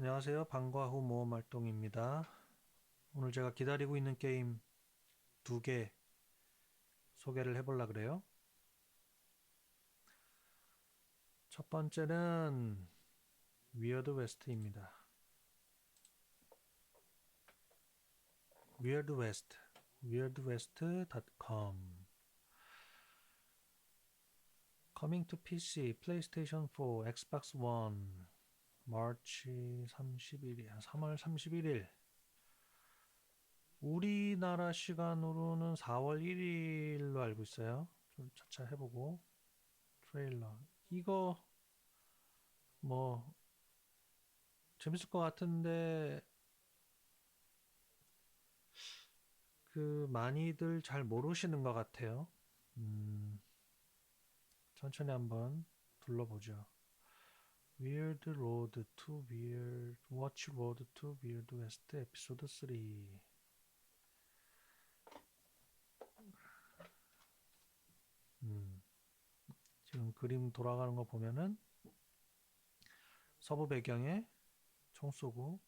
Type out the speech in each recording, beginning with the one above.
안녕하세요. 방과 후 모험 활동입니다. 오늘 제가 기다리고 있는 게임 두 개 소개를 해보려 그래요. 첫 번째는 위어드 웨스트입니다. 위어드 웨스트, weirdwest.com Coming to PC, PlayStation 4, Xbox One 마치 31일, 3월 31일. 우리나라 시간으로는 4월 1일로 알고 있어요. 좀 차차 해보고. 트레일러. 이거, 뭐, 재밌을 것 같은데, 그, 많이들 잘 모르시는 것 같아요. 음, 천천히 한번 둘러보죠. Weird Road to Weird Watch Road to Weird West 에피소드 3 음, 지금 그림 돌아가는 거 보면은 서부 배경에 총 쏘고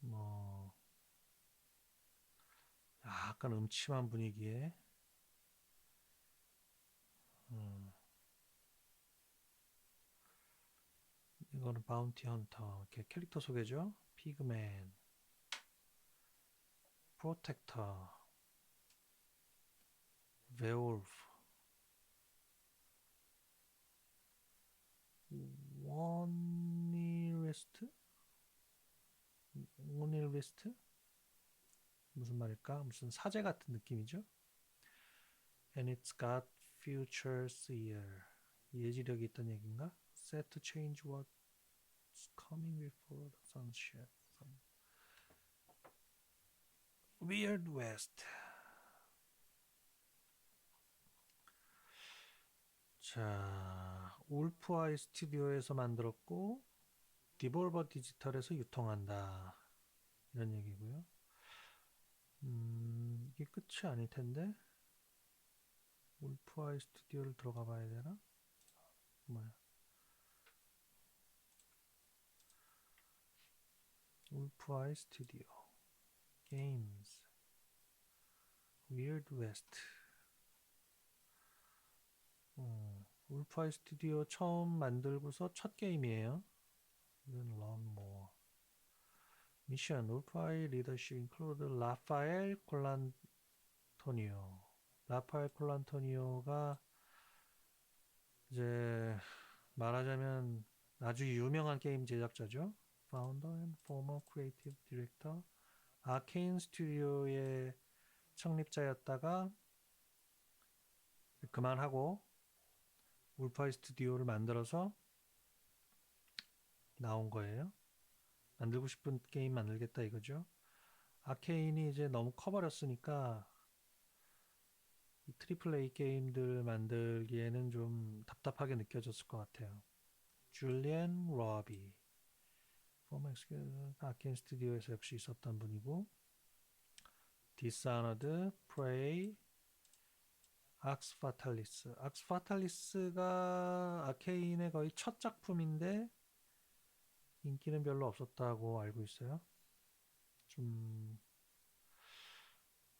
뭐 약간 음침한 분위기에 음, 이거는 바운티 헌터 이렇게 캐릭터 소개죠? 피그맨 프로텍터 베올프 원닐웨스트 원닐웨스트 무슨 말일까? 무슨 사제 같은 느낌이죠? And it's got futures here 예지력이 있던 얘기인가? Set to change what's coming before the sunset. Some Weird West. 자, 울프아이 스튜디오에서 만들었고 디볼버 디지털에서 유통한다. 이런 얘기고요. 음, 이게 끝이 아닐 텐데. 울프아이 스튜디오를 들어가 봐야 되나? 뭐야? 울프아이 스튜디오 게임즈 위어드 웨스트 어, 울프아이 스튜디오 처음 만들고서 첫 게임이에요. 이건 런모 미션 울프아이 리더십 인클루드 라파엘 콜란토니오 라파엘 콜란토니오가 이제 말하자면 아주 유명한 게임 제작자죠 founder and former creative director 아케인 스튜디오의 창립자였다가 그만하고 울파이 스튜디오를 만들어서 나온 거예요. 만들고 싶은 게임 만들겠다 이거죠. 아케인이 이제 너무 커버렸으니까 이 트리플 A 게임들 만들기에는 좀 답답하게 느껴졌을 것 같아요. 줄리안 로비 포맥스 아켄 스튜디오에서 역시 있었던 분이고 디사너드, 프레이, 악스 파탈리스 악스 파탈리스가 아케인의 거의 첫 작품인데 인기는 별로 없었다고 알고 있어요. 좀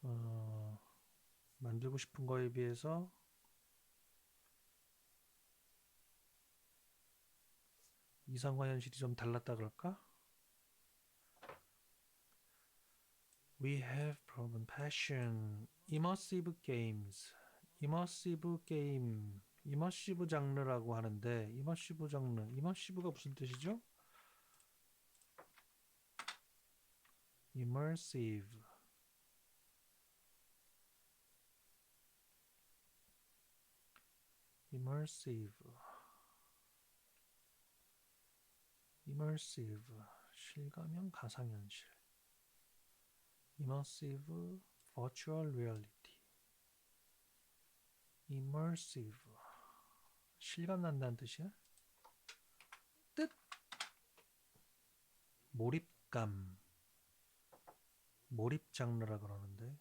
어, 만들고 싶은 거에 비해서 이상과 현실이 좀 달랐다 그럴까? We have proven passion. Immersive games. Immersive game. 이머시브 장르라고 하는데 이머시브 장르. 이머시브가 무슨 뜻이죠? immersive. immersive. Immersive 실감형 가상현실 immersive virtual reality immersive 실감 난다는 뜻이야? 뜻 몰입감 몰입 장르라 그러는데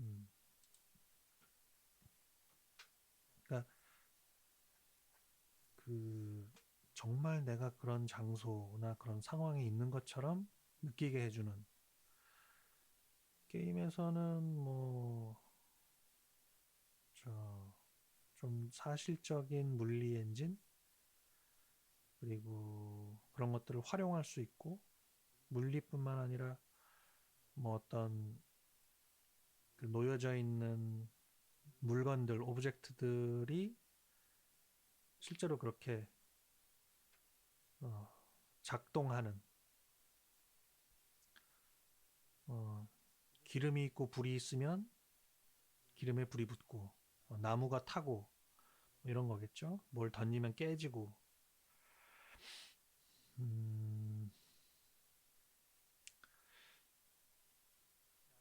음. 그러니까 그 정말 내가 그런 장소나 그런 상황에 있는 것처럼 느끼게 해주는 게임에서는 뭐, 저, 좀 사실적인 물리 엔진? 그리고 그런 것들을 활용할 수 있고, 물리뿐만 아니라 뭐 어떤 그 놓여져 있는 물건들, 오브젝트들이 실제로 그렇게 어, 작동하는 어, 기름이 있고 불이 있으면 기름에 불이 붙고 어, 나무가 타고 뭐 이런 거겠죠. 뭘 던지면 깨지고 음,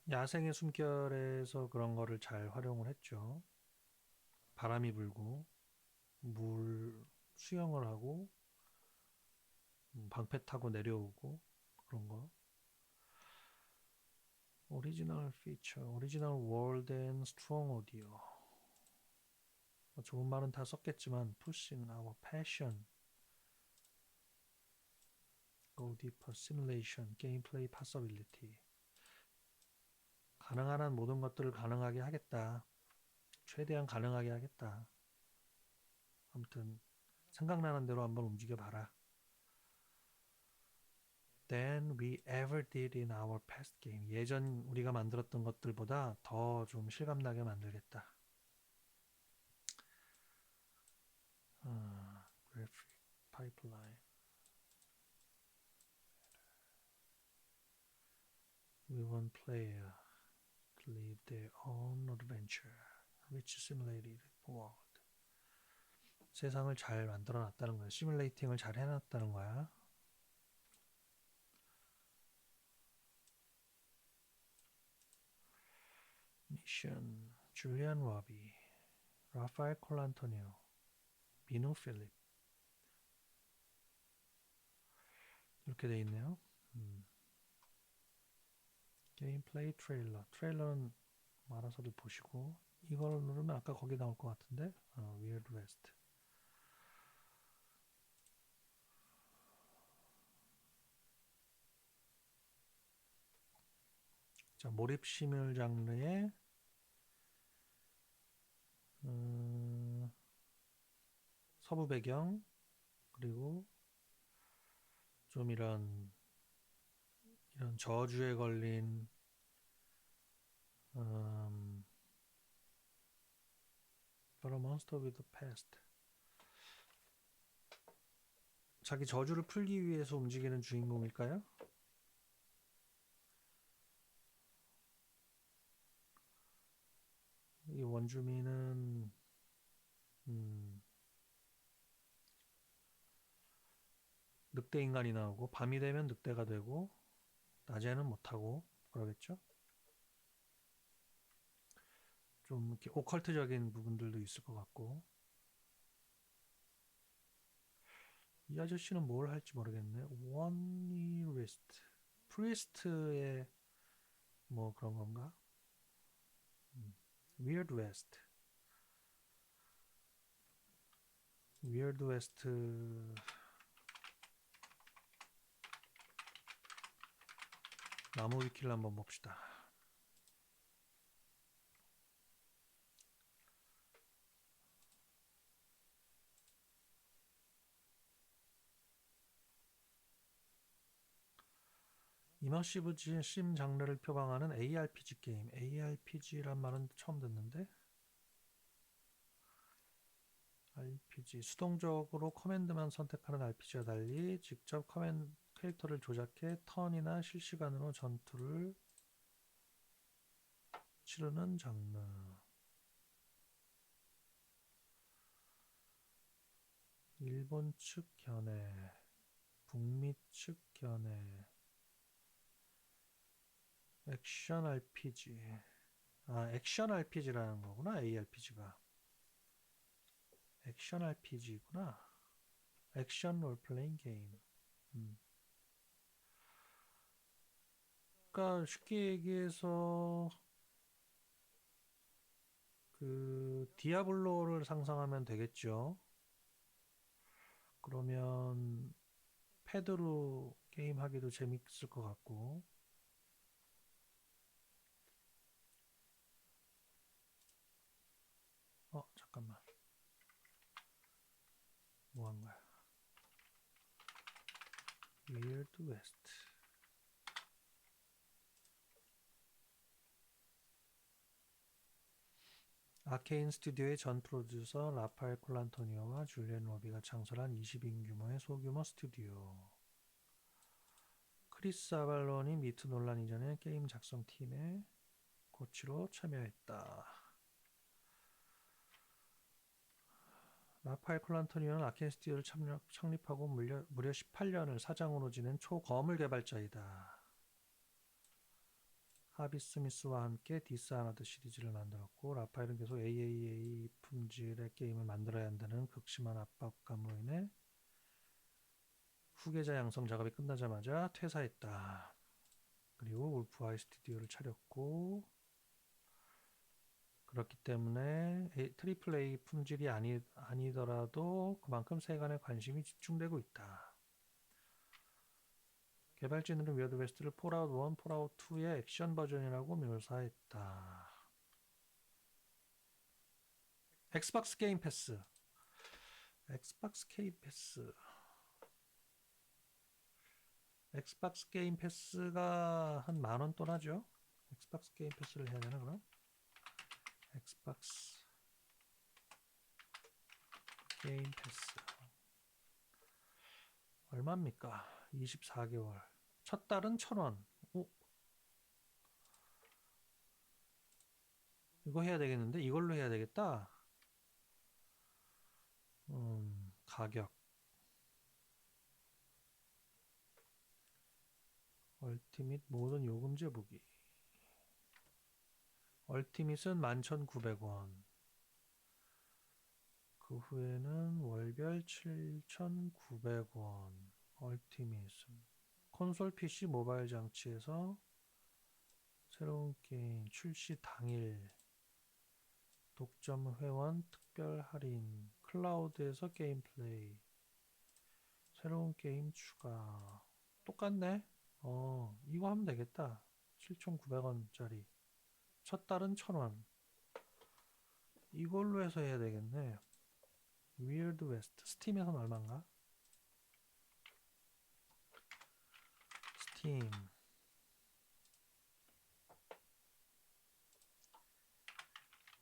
야생의 숨결에서 그런 거를 잘 활용을 했죠. 바람이 불고 물 수영을 하고 음, 방패 타고 내려오고 그런 거. 오리지널 피처, 오리지널 월드 앤 스트롱 오디오. 뭐 좋은 말은 다 썼겠지만 pushing our passion. Go deeper simulation, gameplay possibility. 가능한 한 모든 것들을 가능하게 하겠다. 최대한 가능하게 하겠다. 아무튼 생각나는 대로 한번 움직여 봐라. Than we ever did in our past game. 예전 우리가 만들었던 것들보다 더 좀 실감나게 만들겠다. 아, graphic pipeline. We want player to live their own adventure, which simulated world. 세상을 잘 만들어 놨다는 거야. 시뮬레이팅을 잘 해놨다는 거야. 미션 줄리안 워비 라파엘 콜란토니오 미누 필립 이렇게 돼 있네요. 음. 게임 플레이 트레일러 트레일러는 알아서들 보시고 이걸 누르면 아까 거기 나올 것 같은데 어, Weird West 자, 몰입 시뮬 장르의 음, 서부 배경 그리고 좀 이런 이런 저주에 걸린 음, For a monster with a past 자기 저주를 풀기 위해서 움직이는 주인공일까요? 이 원주민은 음, 늑대 인간이 나오고 밤이 되면 늑대가 되고 낮에는 못하고 그러겠죠? 좀 이렇게 오컬트적인 부분들도 있을 것 같고 이 아저씨는 뭘 할지 모르겠네. 원리리스트 프리스트의 뭐 그런 건가? 음. Weird West. Weird West 나무 위키를 한번 봅시다. 이머시브 심 장르를 표방하는 ARPG 게임. ARPG란 말은 처음 듣는데. RPG 수동적으로 커맨드만 선택하는 RPG와 달리 직접 커맨 캐릭터를 조작해 턴이나 실시간으로 전투를 치르는 장르. 일본 측 견해, 북미 측 견해. 액션 RPG. 아, 액션 RPG라는 거구나, ARPG가. 액션 RPG구나. 액션 롤플레잉 게임. 음. 그러니까 쉽게 얘기해서 그 디아블로를 상상하면 되겠죠. 그러면 패드로 게임 하기도 재밌을 것 같고 어 잠깐만 뭐 한 거야 Weird West 아케인 스튜디오의 전 프로듀서 라파엘 콜란토니오와 줄리엔 로비가 창설한 20인 규모의 소규모 스튜디오. 크리스 아발론이 미트 논란 이전에 게임 작성팀의 코치로 참여했다. 라파엘 스튜디오를 참여, 창립하고 무려, 무려 18년을 사장으로 지낸 초거물 개발자이다. 하비 스미스와 함께 디스 아나드 시리즈를 만들었고 라파엘은 계속 AAA 품질의 게임을 만들어야 한다는 극심한 압박감으로 인해 후계자 양성 작업이 끝나자마자 퇴사했다. 그리고 울프아이 스튜디오를 차렸고 그렇기 때문에 트리플 A 품질이 아니, 아니더라도 그만큼 세간의 관심이 집중되고 있다. 개발진들은 위어드 웨스트를 폴아웃 1, 폴아웃 2의 액션 버전이라고 묘사했다. 엑스박스 게임 패스. 엑스박스 게임 패스. 엑스박스 게임 패스가 한 만원 돈 하죠? 엑스박스 게임 패스를 해야 되나 그럼? 엑스박스 게임 패스 얼마입니까? 24개월. 첫 달은 1,000원. 오. 이거 해야 되겠는데? 이걸로 해야 되겠다. 음, 가격. 얼티밋 모든 요금제 보기. 얼티밋은 11,900원. 그 후에는 월별 7,900원. 얼티밋은. 콘솔 PC 모바일 장치에서 새로운 게임 출시 당일. 독점 회원 특별 할인. 클라우드에서 게임 플레이. 새로운 게임 추가. 똑같네? 어 이거 하면 되겠다. 7,900원짜리 첫 달은 1,000원 이걸로 해서 해야 되겠네 위얼드 웨스트 스팀에선 얼마인가? 스팀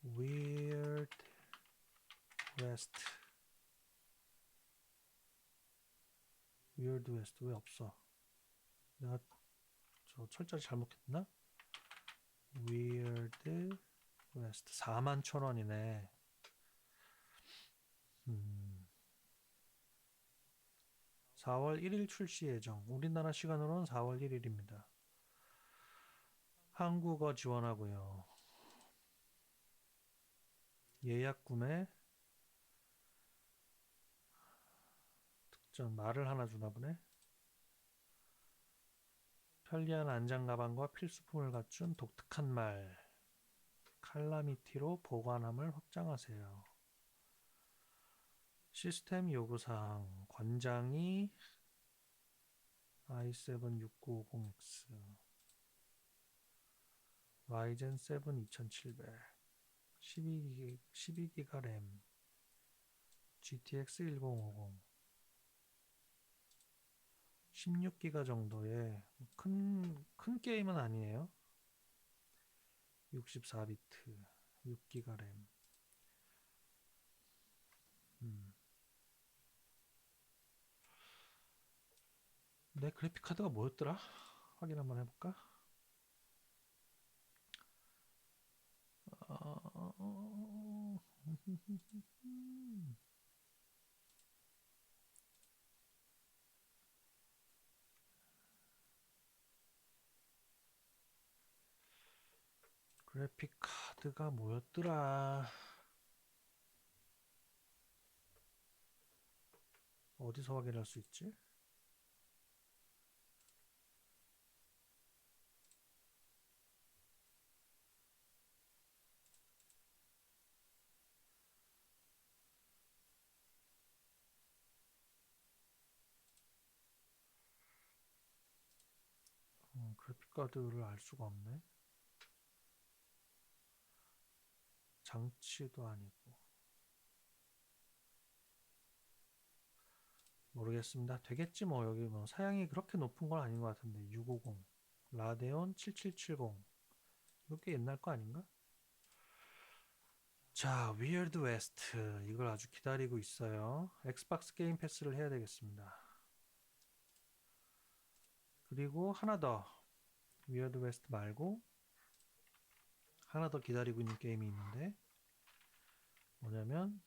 Weird West Weird West 왜 없어? 내가 저 철자리 잘못했나? Weird West 4만 천 원이네. 음. 4월 1일 출시 예정. 우리나라 시간으로는 4월 1일입니다. 한국어 지원하고요. 예약 구매 특전 말을 하나 주나 보네. 편리한 안장 가방과 필수품을 갖춘 독특한 말. 칼라미티로 보관함을 확장하세요. 시스템 요구사항 권장이 i7-6950X 라이젠 7 2700 12기가, 12기가 램 GTX 1050 16기가 정도의 큰, 큰 게임은 아니에요 64비트 6기가 램 음. 내 그래픽 카드가 뭐였더라? 확인 한번 해볼까? 어... 그래픽 카드가 뭐였더라? 어디서 확인할 수 있지? 어, 그래픽 카드를 알 수가 없네. 장치도 아니고. 모르겠습니다. 되겠지 뭐 여기 뭐 사양이 그렇게 높은 건 아닌 것 같은데 650 라데온 7770 이거 꽤 옛날 거 아닌가? 자, 위얼드 웨스트 이걸 아주 기다리고 있어요. 엑스박스 게임 패스를 해야 되겠습니다. 그리고 하나 더 위얼드 웨스트 말고 하나 더 기다리고 있는 게임이 있는데 뭐냐면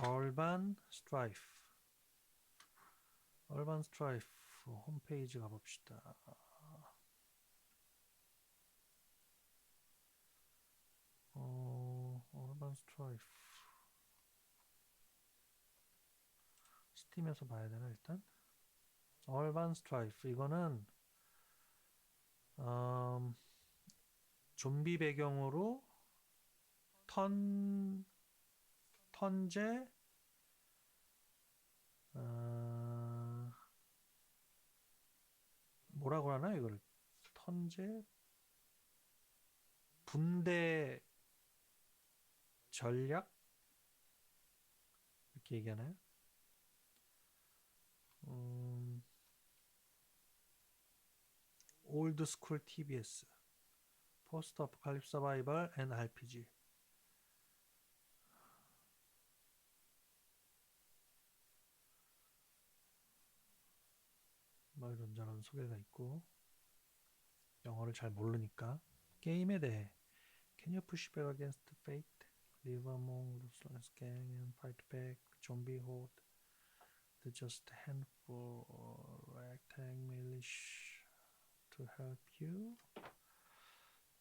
얼반 스트라이프 얼반 스트라이프 홈페이지 가봅시다. 어, 얼반 스트라이프 스팀에서 봐야 되나 일단? 얼반 스트라이프 이거는 음, 좀비 배경으로 턴 턴제 어, 뭐라고 하나 이거를 턴제? 분대 전략? 이렇게 얘기하나요? 음, 올드 스쿨 TBS 포스트 어포칼립스 서바이벌 앤 RPG 뭐 이런 저런 소개가 있고 영어를 잘 모르니까 게임에 대해 Can you push back against fate? Live among ruthless gang and fight back zombie horde The just handful ragtag militia to help you?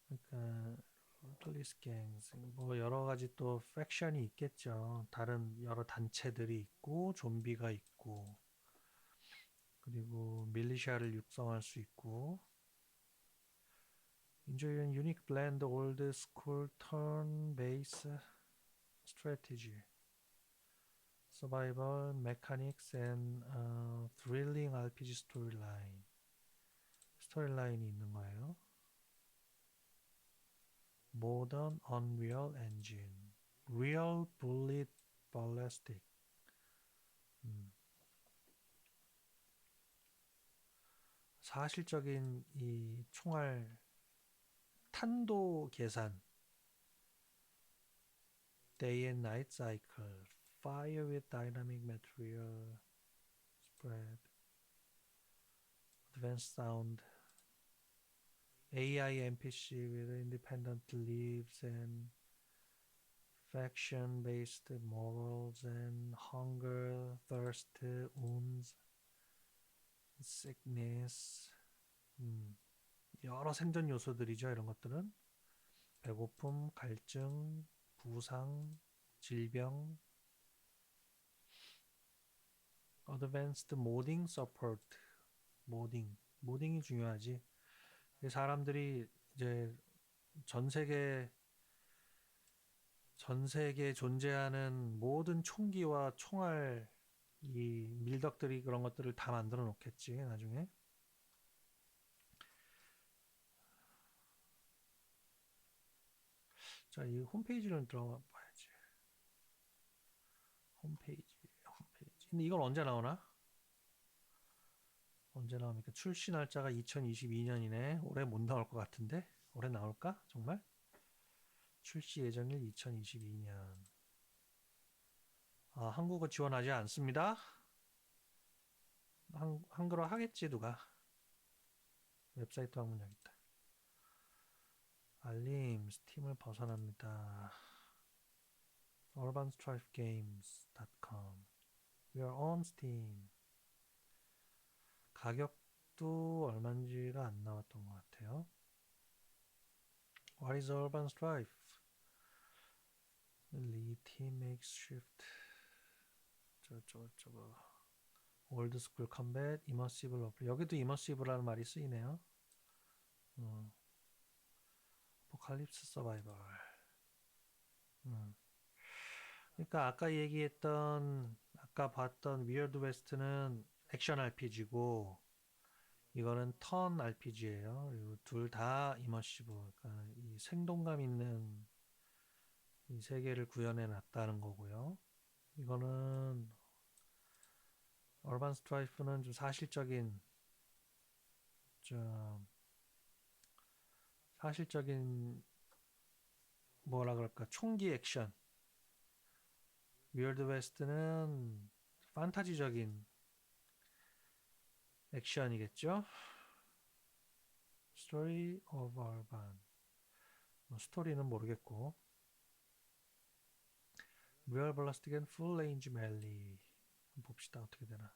그러니까 ruthless gangs 뭐 여러 가지 또 팩션이 있겠죠 다른 여러 단체들이 있고 좀비가 있고 그리고 밀리샤를 육성할 수 있고 Enjoy a unique blend old school turn-based strategy, survival mechanics, and uh, thrilling RPG storyline. 스토리라인이 있는 거예요. Modern Unreal Engine, Real Bullet Ballistic. 음. 사실적인 이 총알 탄도 계산 day and night cycle fire with dynamic material spread advanced sound AI NPC with independent lives and faction based morals and hunger thirst wounds sickness 음. 여러 생존 요소들이죠. 이런 것들은 배고픔, 갈증, 부상, 질병, Advanced Modding Support, 모딩, 모딩이 중요하지. 사람들이 이제 전 세계 전 세계에 존재하는 모든 총기와 총알 이 밀덕들이 그런 것들을 다 만들어 놓겠지 나중에. 자, 이 홈페이지를 들어가 봐야지. 홈페이지, 홈페이지. 근데 이건 언제 나오나? 언제 나옵니까? 출시 날짜가 2022년이네. 올해 못 나올 것 같은데? 올해 나올까? 정말? 출시 예정일 2022년. 아, 한국어 지원하지 않습니다. 한, 한글화 하겠지, 누가. 웹사이트 방문 여기 있다. 알림 스팀을 벗어납니다. urbanstrifegames.com We are on Steam. 가격도 얼마인지가 안 나왔던 것 같아요. What is Urban Strife? Team Makeshift. 저저 저거. Old School Combat, Immersive Role. 여기도 Immersive라는 말이 쓰이네요. 음. 아포칼립스 서바이벌. 음. 그러니까 아까 얘기했던 아까 봤던 위어드 웨스트는 액션 RPG고 이거는 턴 RPG예요. 그리고 둘 다 이머시브. 그러니까 이 생동감 있는 이 세계를 구현해 놨다는 거고요. 이거는 얼반 스트라이프는 좀 사실적인 좀 사실적인 뭐라 그럴까 총기 액션 위얼드 웨스트는 판타지적인 액션이겠죠? Story of Urban 뭐 스토리는 모르겠고. Real Ballistic and Full Range 한번 봅시다. 어떻게 되나.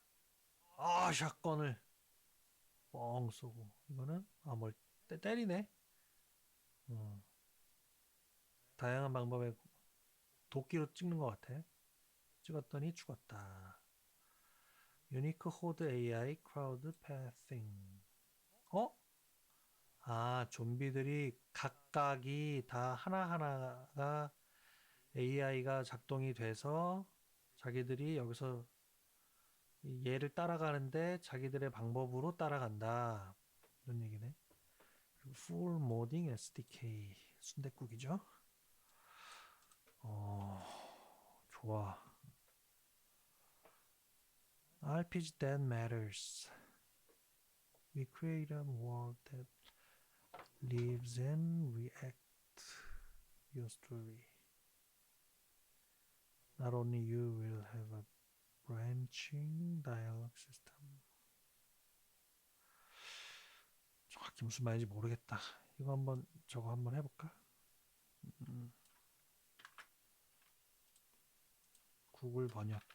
아 샷건을 뻥 쏘고. 이거는 아뭘 때리네. 어. 다양한 방법의 도끼로 찍는 것 같아. 찍었더니 죽었다 유니크 호드 AI 크라우드 패싱. 어? 아 좀비들이 각각이 다 하나하나가 AI가 작동이 돼서 자기들이 여기서 이 얘를 따라가는데 자기들의 방법으로 따라간다. 이런 얘기네. Full Modding SDK 순댓국이죠. 어 좋아 RPG that matters. We create a world that lives and react your story. Not only you will have a branching dialogue system. 정확히 무슨 말인지 모르겠다. 이거 한번 저거 한번 해볼까? 음. 구글 번역.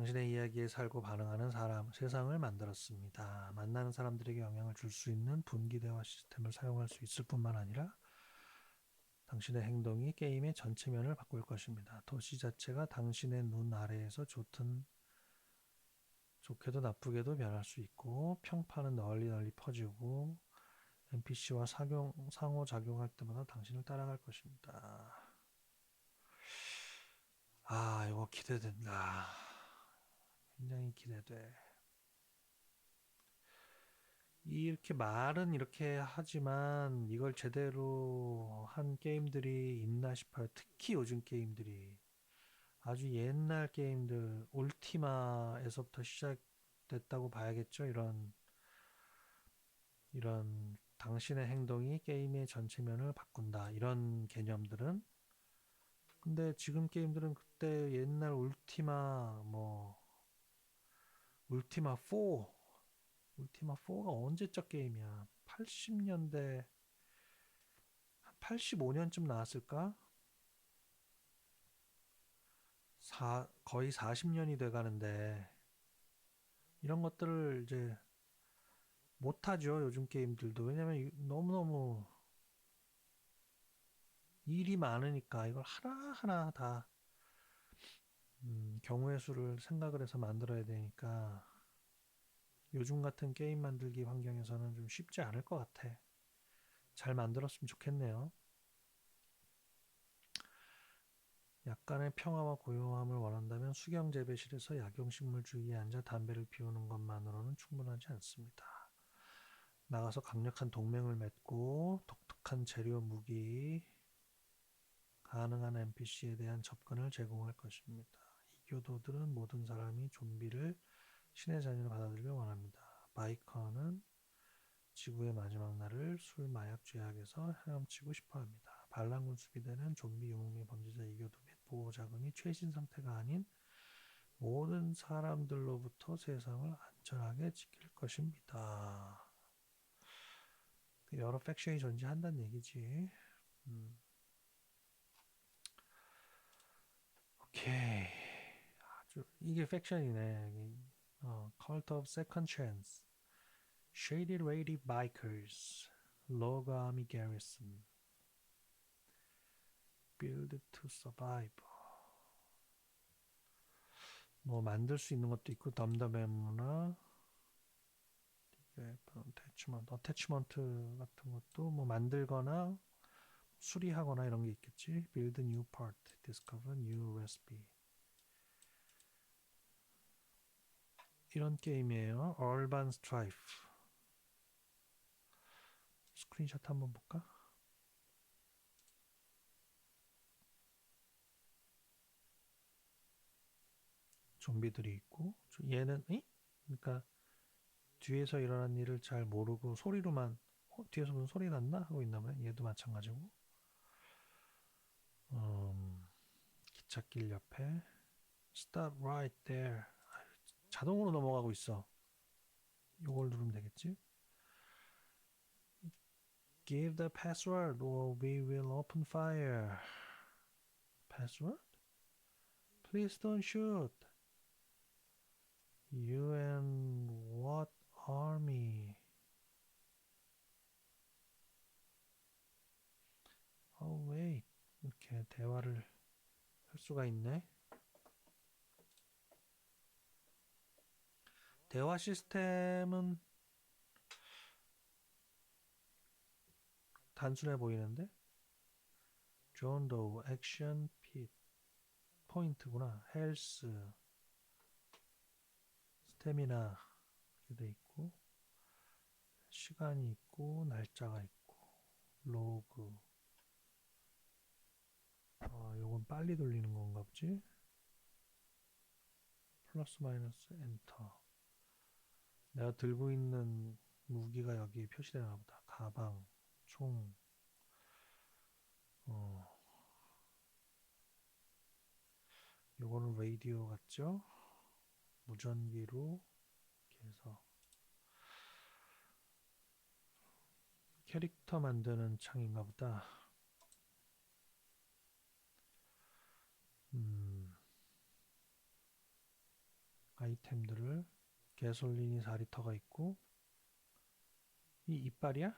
당신의 이야기에 살고 반응하는 사람, 세상을 만들었습니다. 만나는 사람들에게 영향을 줄 수 있는 분기 대화 시스템을 사용할 수 있을 뿐만 아니라 당신의 행동이 게임의 전체면을 바꿀 것입니다. 도시 자체가 당신의 눈 아래에서 좋든 좋게도 나쁘게도 변할 수 있고 평판은 널리 널리 퍼지고 NPC와 사용, 상호작용할 때마다 당신을 따라갈 것입니다. 아, 이거 기대된다. 굉장히 기대돼. 이렇게 말은 이렇게 하지만 이걸 제대로 한 게임들이 있나 싶어요. 특히 요즘 게임들이 아주 옛날 게임들 울티마에서부터 시작됐다고 봐야겠죠. 이런 이런 당신의 행동이 게임의 전체면을 바꾼다. 이런 개념들은 근데 지금 게임들은 그때 옛날 울티마 뭐 울티마 4 울티마 4가 언제적 게임이야? 80년대 85년쯤 나왔을까? 사, 거의 40년이 돼 가는데 이런 것들을 이제 못하죠 요즘 게임들도. 왜냐면 너무너무 일이 많으니까 이걸 하나하나 다 음, 경우의 수를 생각을 해서 만들어야 되니까 요즘 같은 게임 만들기 환경에서는 좀 쉽지 않을 것 같아. 잘 만들었으면 좋겠네요. 약간의 평화와 고요함을 원한다면 수경 재배실에서 약용식물 주위에 앉아 담배를 피우는 것만으로는 충분하지 않습니다. 나가서 강력한 동맹을 맺고 독특한 재료 무기, 가능한 NPC에 대한 접근을 제공할 것입니다. 교도들은 모든 사람이 좀비를 신의 자녀로 받아들이길 원합니다. 바이커는 지구의 마지막 날을 술, 마약, 죄악에서 헤엄치고 싶어 합니다. 반란군 수비대는 좀비 유목민 범죄자 이교도 및 보호 자금이 최신 상태가 아닌 모든 사람들로부터 세상을 안전하게 지킬 것입니다. 여러 팩션이 존재한다는 얘기지. 음. 오케이. 이게 팩션이네. 어, Cult of Second Chance, Shady Lady Bikers, Log Army Garrison, Build to Survive. 뭐 만들 수 있는 것도 있고 덤덤해무나 어태치먼트, 어태치먼트 같은 것도 뭐 만들거나 수리하거나 이런 게 있겠지. Build new part, discover new recipe. 이런 게임이에요. Urban Strife. 스크린샷 한번 볼까? 좀비들이 있고 저- 얘는 이? 그러니까 뒤에서 일어난 일을 잘 모르고 소리로만 어, 뒤에서 무슨 소리 났나 하고 있나 봐요. 얘도 마찬가지고. 음, 기찻길 옆에 Stop right there. 자동으로 넘어가고 있어. 요걸 누르면 되겠지? Give the password or we will open fire. Password? Please don't shoot. You and what army? Oh wait. 이렇게 대화를 할 수가 있네. 대화 시스템은 단순해 보이는데? 존도 액션 핏 포인트구나. 헬스 스태미나 이렇게 돼 있고 시간이 있고 날짜가 있고 로그 아 요건 빨리 돌리는 건가 보지? 플러스 마이너스 엔터 내가 들고 있는 무기가 여기 표시되나 보다 가방 총 어, 요거는 라디오 같죠? 무전기로 이렇게 해서 캐릭터 만드는 창인가 보다. 음, 아이템들을 개솔린이 4리터가 있고 이 이빨이야?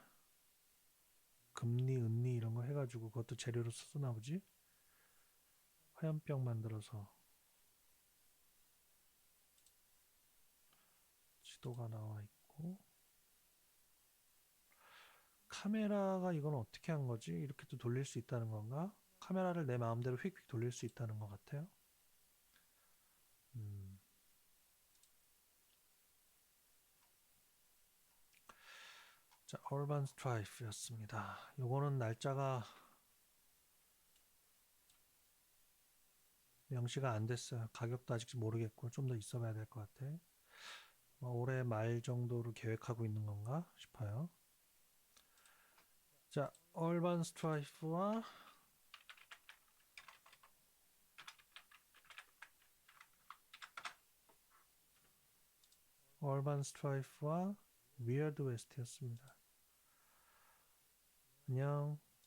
금리, 은리 이런 거 해가지고 그것도 재료로 쓰나 보지? 화염병 만들어서 지도가 나와 있고 카메라가 이건 어떻게 한 거지? 이렇게 또 돌릴 수 있다는 건가? 카메라를 내 마음대로 휙휙 돌릴 수 있다는 것 같아요. 음. 자, 얼반 스트라이프였습니다. 요거는 날짜가 명시가 안 됐어요. 가격도 아직 모르겠고 좀 더 있어 봐야 될 것 같아. 뭐 올해 말 정도로 계획하고 있는 건가 싶어요. 자, 얼반 스트라이프와 얼반 스트라이프와 위어드 웨스트였습니다. 안녕.